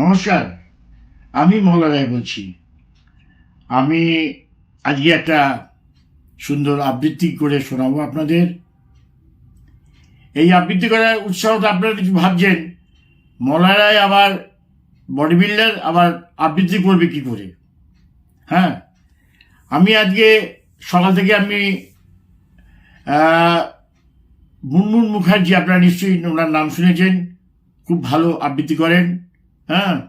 নমস্কার, আমি মহলা রায় বলছি। আমি আজকে একটা সুন্দর আবৃত্তি করে শোনাবো আপনাদের। এই আবৃত্তি করার উৎসাহটা আপনারা কিছু ভাবছেন মহলা রায় আবার বডি বিল্ডার আবার আবৃত্তি করবে কি করে? হ্যাঁ আমি আজকে সকাল থেকে আমি মুনমুন মুখার্জি, আপনারা নিশ্চয়ই ওনার নাম শুনেছেন, খুব ভালো আবৃত্তি করেন। হ্যাঁ?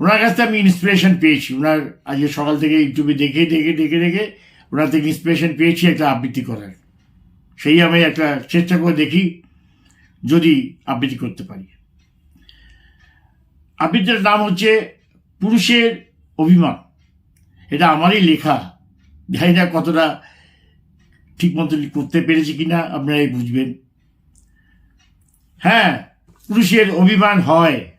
ওনার কাছ থেকে আমি ইন্সপিরেশন পেয়েছি। ওনার আজকে সকাল থেকে ইউটিউবে দেখে দেখে দেখে দেখে ওনার থেকে ইন্সপিরেশন পেয়েছি একটা আবৃত্তি করার। সেই আমি একটা চেষ্টা করে দেখি যদি আবৃত্তি করতে পারি। আবৃত্তির নাম হচ্ছে পুরুষের অভিমান। এটা আমারই লেখা। জানি না কতটা ঠিক মতো করতে পেরেছি কিনা, আপনারাই বুঝবেন। হ্যাঁ পুরুষের অভিমান হয়।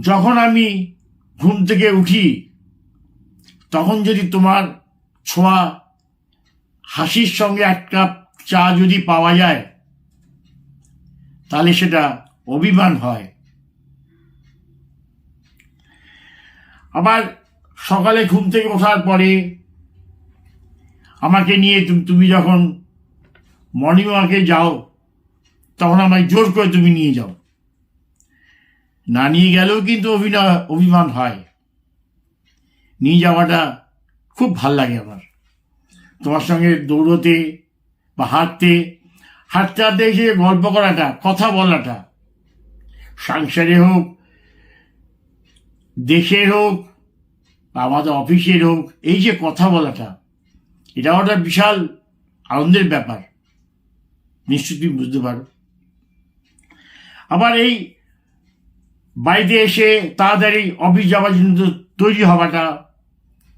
যখন আমি ঘুম থেকে উঠি, তখন যদি তোমার ছোঁয়া হাসির সঙ্গে এক কাপ চা যদি পাওয়া যায়, তাহলে সেটা অভিমান হয়। আবার সকালে ঘুম থেকে ওঠার পরে আমাকে নিয়ে তুমি যখন মর্নিং ওয়াকে যাও, তখন আমায় জোর করে তুমি নিয়ে যাও। না নিয়ে গেলেও কিন্তু অভিনয়, অভিমান হয়। নিয়ে যাওয়াটা খুব ভালো লাগে আমার। তোমার সঙ্গে দৌড়তে বা হাঁটতে হাঁটতে হাঁটতে এসে গল্প করাটা, কথা বলাটা, সংসারে হোক, দেশের হোক, বা আমাদের অফিসের হোক, এই যে কথা বলাটা, এটা একটা বিশাল আনন্দের ব্যাপার। নিশ্চয়ই তুমি বুঝতে পারো। আবার এই বাড়িতে এসে তাড়াতাড়ি অফিস যাওয়ার জন্য তৈরি হওয়াটা,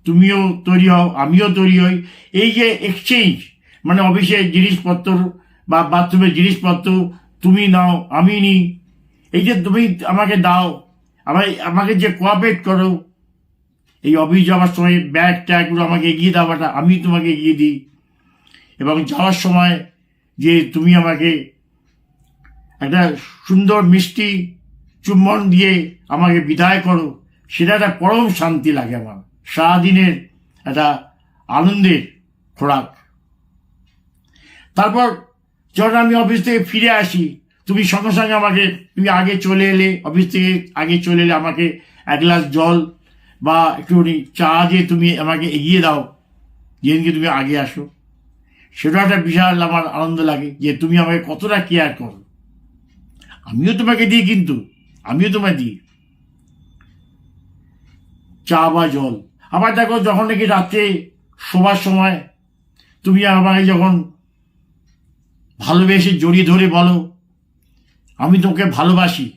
তুমিও তৈরি হও, আমিও তৈরি হই। এই যে এক্সচেঞ্জ মানে অফিসের জিনিসপত্র বা বাথরুমের জিনিসপত্র তুমি নাও, আমি নিই এই যে তুমি আমাকে দাও আমার আমাকে যে কোঅপারেট করো, এই অফিস যাওয়ার সময় ব্যাগ ট্যাগগুলো আমাকে এগিয়ে দেওয়াটা আমি তোমাকে এগিয়ে দিই। এবং যাওয়ার সময় যে তুমি আমাকে একটা সুন্দর মিষ্টি চুম্বন দিয়ে আমাকে বিদায় করো। সেটা একটা পরম শান্তি লাগে আমার। সারাদিনের একটা আনন্দের খোরাক। তারপর যখন আমি অফিস থেকে ফিরে আসি, তুমি সঙ্গে সঙ্গে আমাকে, তুমি আগে চলে এলে অফিস থেকে আগে চলে এলে আমাকে এক গ্লাস জল বা একটুখানি চা দিয়ে তুমি আমাকে এগিয়ে দাও। যেদিনকে তুমি আগে আসো। সেটা একটা বিশাল আমার আনন্দ লাগে যে তুমি আমাকে কতটা কেয়ার করো। আমিও তোমাকে দিই কিন্তু। আমিও তোমায় দিই। চা বা জল। আবার দেখো যখন নাকি রাত্রে শোবার সময়, তুমি আমাকে যখন ভালোবেসে জড়িয়ে ধরে বলো, আমি তোমাকে ভালোবাসি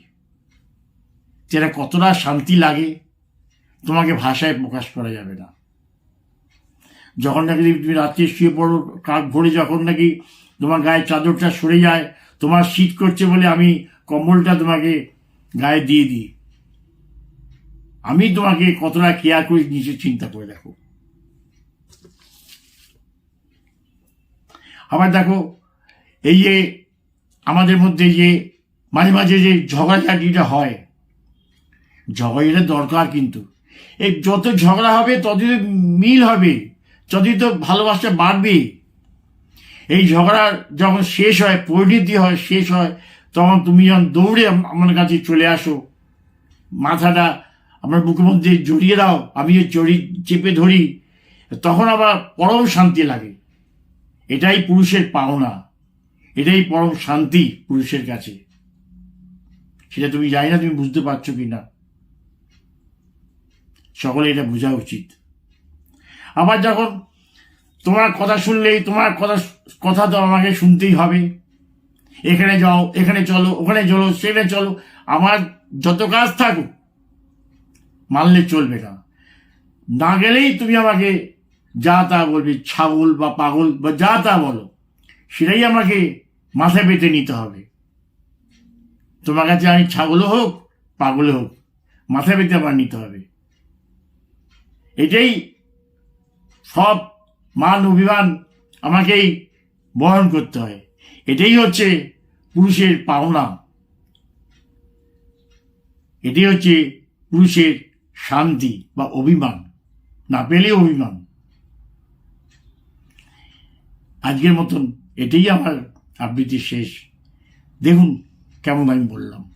যেটা কতটা শান্তি লাগে, তোমাকে ভাষায় প্রকাশ করা যাবে না। যখন নাকি তুমি রাত্রে শুয়ে পড়ো, কাক ভরে যখন নাকি তোমার গায়ে চাদরটা সরে যায়, তোমার শীত করছে বলে আমি কম্বলটা তোমাকে গায়ে দিয়ে দিই। আমি তোমাকে কতটা কেয়ার করি নিজে চিন্তা করে দেখো। আবার দেখো, এই যে আমাদের মধ্যে যে মাঝে মাঝে যে ঝগড়াঝাটিটা হয় ঝগড়াটা দরকার কিন্তু। এই যত ঝগড়া হবে, ততই তো মিল হবে, ততই তো ভালোবাসা বাড়বে। এই ঝগড়া যখন শেষ হয়, পরিণতি হয়, শেষ হয় তখন তুমি যখন দৌড়ে আমার কাছে চলে আসো, মাথাটা আমার বুকের মধ্যে জড়িয়ে দাও আমিও জড়ি চেপে ধরি, তখন আবার পরম শান্তি লাগে। এটাই পুরুষের পাওনা। এটাই পরম শান্তি পুরুষের কাছে। সেটা তুমি জানি না, তুমি বুঝতে পারছ কি না। সকলে এটা বোঝা উচিত। আবার যখন তোমার কথা শুনলেই, তোমার কথা কথা তো আমাকে শুনতেই হবে। এখানে যাও, এখানে চলো, ওখানে চলো, সেখানে চলো। আমার যত কাজ থাকুক, মানলে চলবে না। না গেলেই তুমি আমাকে যা তা বলবে, ছাগল বা পাগল বা যা তা বলো, সেটাই আমাকে মাথায় পেতে নিতে হবে। তোমার কাছে আমি ছাগলও হোক পাগল হোক মাথায় পেতে আমার নিতে হবে। এটাই সব মান অভিমান আমাকেই বহন করতে হয়। এটাই হচ্ছে পুরুষের পাওনা। এটাই হচ্ছে পুরুষের শান্তি বা অভিমান, না পেলে অভিমান। আজকের মতন এটাই আমার আবৃত্তি শেষ। দেখুন কেমন আমি বললাম।